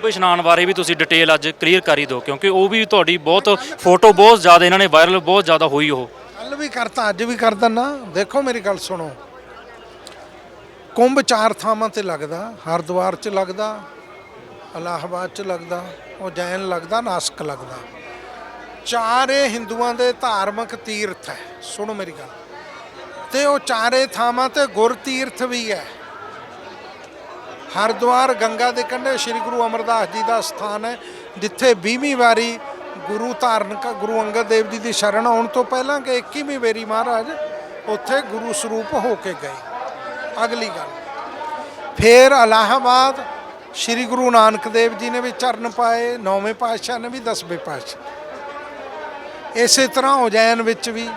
ਕੁੰਭ ਇਸ਼ਨਾਨ ਬਾਰੇ ਵੀ ਤੁਸੀਂ ਡਿਟੇਲ ਅੱਜ ਕਲੀਅਰ ਕਰੀ ਦਿਓ, ਕਿਉਂਕਿ ਉਹ ਵੀ ਤੁਹਾਡੀ ਬਹੁਤ ਫੋਟੋ ਬਹੁਤ ਜ਼ਿਆਦਾ ਇਹਨਾਂ ਨੇ ਵਾਇਰਲ ਬਹੁਤ ਜ਼ਿਆਦਾ ਹੋਈ ਉਹ। ਕੱਲ ਵੀ ਕਰਤਾ, ਅੱਜ ਵੀ ਕਰ ਦਿੰਨਾ ਦੇਖੋ ਮੇਰੀ ਗੱਲ ਸੁਣੋ। ਕੁੰਭ ਚਾਰ ਥਾਵਾਂ ਤੇ ਲੱਗਦਾ, ਹਰਿਦੁਆਰ 'ਚ ਲੱਗਦਾ ਇਲਾਹਾਬਾਦ 'ਚ ਲੱਗਦਾ, ਉਜੈਨ ਲੱਗਦਾ, ਨਾਸਕ ਲੱਗਦਾ। ਚਾਰੇ ਹਿੰਦੂਆਂ ਦੇ ਧਾਰਮਿਕ ਤੀਰਥ ਹੈ। ਸੁਣੋ ਮੇਰੀ ਗੱਲ। ਤੇ ਉਹ ਚਾਰੇ ਥਾਵਾਂ ਤੇ ਗੁਰ ਤੀਰਥ ਵੀ ਹੈ। ਹਰਿਦੁਆਰ ਗੰਗਾ ਦੇ ਕੰਢੇ ਸ੍ਰੀ ਗੁਰੂ ਅਮਰਦਾਸ ਜੀ ਦਾ ਸਥਾਨ ਹੈ, ਜਿੱਥੇ 20ਵੀਂ ਵਾਰੀ ਗੁਰੂ ਧਾਰਨ ਗੁਰੂ ਅੰਗਦ ਦੇਵ ਜੀ ਦੀ ਸ਼ਰਨ ਆਉਣ ਤੋਂ ਪਹਿਲਾਂ ਕਿ 21ਵੀਂ ਵਾਰੀ ਮਹਾਰਾਜ ਉੱਥੇ ਗੁਰੂ ਸਰੂਪ ਹੋ ਕੇ ਗਏ। ਅਗਲੀ ਗੱਲ। ਫਿਰ ਅਲਾਹਾਬਾਦ ਸ੍ਰੀ ਗੁਰੂ ਨਾਨਕ ਦੇਵ ਜੀ ਨੇ ਵੀ ਚਰਨ ਪਾਏ, ਨੌਵੇਂ ਪਾਤਸ਼ਾਹ ਨੇ ਵੀ ਦਸਵੇਂ ਪਾਤਸ਼ਾਹ। ਇਸੇ ਤਰ੍ਹਾਂ ਉਜੈਨ ਵਿੱਚ ਵੀ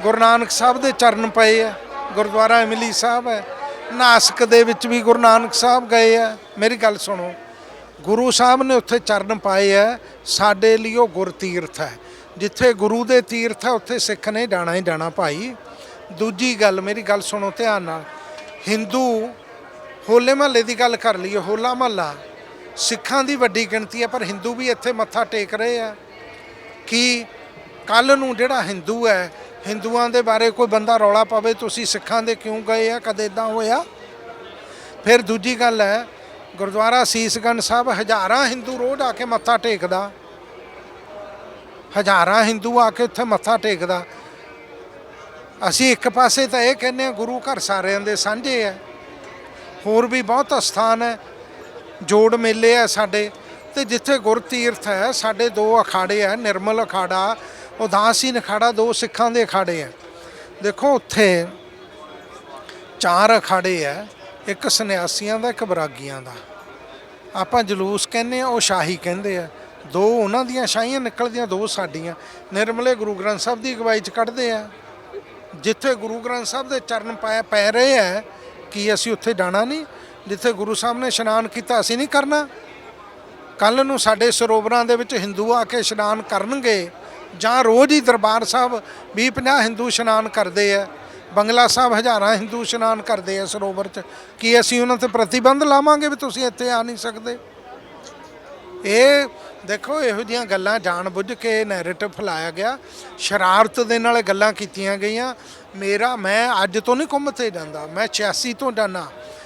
ਗੁਰੂ ਨਾਨਕ ਸਾਹਿਬ ਦੇ ਚਰਨ ਪਏ ਆ, ਗੁਰਦੁਆਰਾ ਇਮਲੀ ਸਾਹਿਬ ਹੈ ਨਾਸਕ ਦੇ ਵਿੱਚ ਵੀ ਗੁਰੂ ਨਾਨਕ ਸਾਹਿਬ ਗਏ ਆ। ਮੇਰੀ ਗੱਲ ਸੁਣੋ, ਗੁਰੂ ਸਾਹਿਬ ਨੇ ਉੱਥੇ ਚਰਨ ਪਾਏ ਆ। ਸਾਡੇ ਲਈ ਉਹ ਗੁਰ ਤੀਰਥ ਹੈ। ਜਿੱਥੇ ਗੁਰੂ ਦੇ ਤੀਰਥ ਹੈ ਉੱਥੇ ਸਿੱਖ ਨੇ ਜਾਣਾ ਹੀ ਜਾਣਾ ਭਾਈ। ਦੂਜੀ ਗੱਲ, ਮੇਰੀ ਗੱਲ ਸੁਣੋ ਧਿਆਨ ਨਾਲ। ਹਿੰਦੂ ਹੋਲੇ ਮਹੱਲੇ ਦੀ ਗੱਲ ਕਰ ਲਈਏ, ਹੋਲਾ ਮਹੱਲਾ ਸਿੱਖਾਂ ਦੀ ਵੱਡੀ ਗਿਣਤੀ ਹੈ ਪਰ ਹਿੰਦੂ ਵੀ ਇੱਥੇ ਮੱਥਾ ਟੇਕ ਰਹੇ ਆ। ਕਿ ਕੱਲ ਨੂੰ ਜਿਹੜਾ ਹਿੰਦੂ ਹੈ ਹਿੰਦੂਆਂ ਦੇ ਬਾਰੇ ਕੋਈ ਬੰਦਾ ਰੌਲਾ ਪਾਵੇ, ਤੁਸੀਂ ਸਿੱਖਾਂ ਦੇ ਕਿਉਂ ਗਏ ਆ? ਕਦੇ ਇਦਾਂ ਹੋਇਆ? ਫਿਰ ਦੂਜੀ ਗੱਲ ਹੈ, ਗੁਰਦੁਆਰਾ ਸੀਸਗੰਜ ਸਾਹਿਬ ਹਜ਼ਾਰਾਂ ਹਿੰਦੂ ਰੋਜ਼ ਆ ਕੇ ਮੱਥਾ ਟੇਕਦਾ। ਹਜ਼ਾਰਾਂ ਹਿੰਦੂ ਆ ਕੇ ਉੱਥੇ ਮੱਥਾ ਟੇਕਦਾ। ਅਸੀਂ ਇੱਕ ਪਾਸੇ ਤਾਂ ਇਹ ਕਹਿੰਦੇ ਆ ਗੁਰੂ ਘਰ ਸਾਰਿਆਂ ਦੇ ਸਾਂਝੇ ਆ ਹੋਰ ਵੀ ਬਹੁਤ ਸਥਾਨ ਹੈ। ਜੋੜ ਮੇਲੇ ਆ ਸਾਡੇ। ਤੇ ਜਿੱਥੇ ਗੁਰ ਤੀਰਥ ਹੈ, ਸਾਡੇ ਦੋ ਅਖਾੜੇ ਆ ਨਿਰਮਲ ਅਖਾੜਾ ਉਦਾਸੀਨ ਅਖਾੜਾ ਦੋ ਸਿੱਖਾਂ ਦੇ ਅਖਾੜੇ ਆ ਦੇਖੋ ਉੱਥੇ ਚਾਰ ਅਖਾੜੇ ਆ ਇੱਕ ਸੰਨਿਆਸੀਆਂ ਦਾ, ਇੱਕ ਬਰਾਗੀਆਂ ਦਾ। ਆਪਾਂ ਜਲੂਸ ਕਹਿੰਦੇ ਆ, ਉਹ ਸ਼ਾਹੀ ਕਹਿੰਦੇ ਆ। ਦੋ ਉਹਨਾਂ ਦੀਆਂ ਸ਼ਾਹੀਆਂ, ਨਿਕਲਦੀਆਂ ਦੋ ਸਾਡੀਆਂ। ਨਿਰਮਲੇ ਗੁਰੂ ਗ੍ਰੰਥ ਸਾਹਿਬ ਦੀ ਅਗਵਾਈ ਚ ਕੱਢਦੇ ਆ। ਜਿੱਥੇ ਗੁਰੂ ਗ੍ਰੰਥ ਸਾਹਿਬ ਦੇ ਚਰਨ ਪੈ ਪੈ ਰਹੇ ਆ ਕੀ ਅਸੀਂ ਉੱਥੇ ਜਾਣਾ ਨਹੀਂ? ਜਿੱਥੇ ਗੁਰੂ ਸਾਹਿਬ ਨੇ ਇਸ਼ਨਾਨ ਕੀਤਾ, ਅਸੀਂ ਨਹੀਂ ਕਰਨਾ। ਕੱਲ ਨੂੰ ਸਾਡੇ ਸਰੋਵਰਾਂ ਦੇ ਵਿੱਚ ਹਿੰਦੂ ਆ ਕੇ ਇਸ਼ਨਾਨ ਕਰਨਗੇ ਜਾਂ ਰੋਜ਼ ਹੀ ਦਰਬਾਰ ਸਾਹਿਬ 20 50 ਹਿੰਦੂ ਇਸ਼ਨਾਨ ਕਰਦੇ ਆ, ਬੰਗਲਾ ਸਾਹਿਬ ਹਜ਼ਾਰਾਂ ਹਿੰਦੂ ਇਸ਼ਨਾਨ ਕਰਦੇ ਆ ਸਰੋਵਰ 'ਚ, ਕੀ ਅਸੀਂ ਉਹਨਾਂ ਤੇ ਪ੍ਰਤੀਬੰਧ ਲਾਵਾਂਗੇ ਵੀ ਤੁਸੀਂ ਇੱਥੇ ਆ ਨਹੀਂ ਸਕਦੇ? ਇਹ ਦੇਖੋ, ਇਹੋ ਜੀਆਂ ਗੱਲਾਂ ਜਾਣਬੁੱਝ ਕੇ ਨੈਰੇਟਿਵ ਫੈਲਾਇਆ ਗਿਆ, ਸ਼ਰਾਰਤ ਦੇ ਨਾਲ ਗੱਲਾਂ ਕੀਤੀਆਂ ਗਈਆਂ। ਮੇਰਾ, ਮੈਂ ਅੱਜ ਤੋਂ ਨਹੀਂ ਕੁੰਭ ਤੇ ਜਾਂਦਾ, ਮੈਂ 86 ਤੋਂ ਜਾਣਾ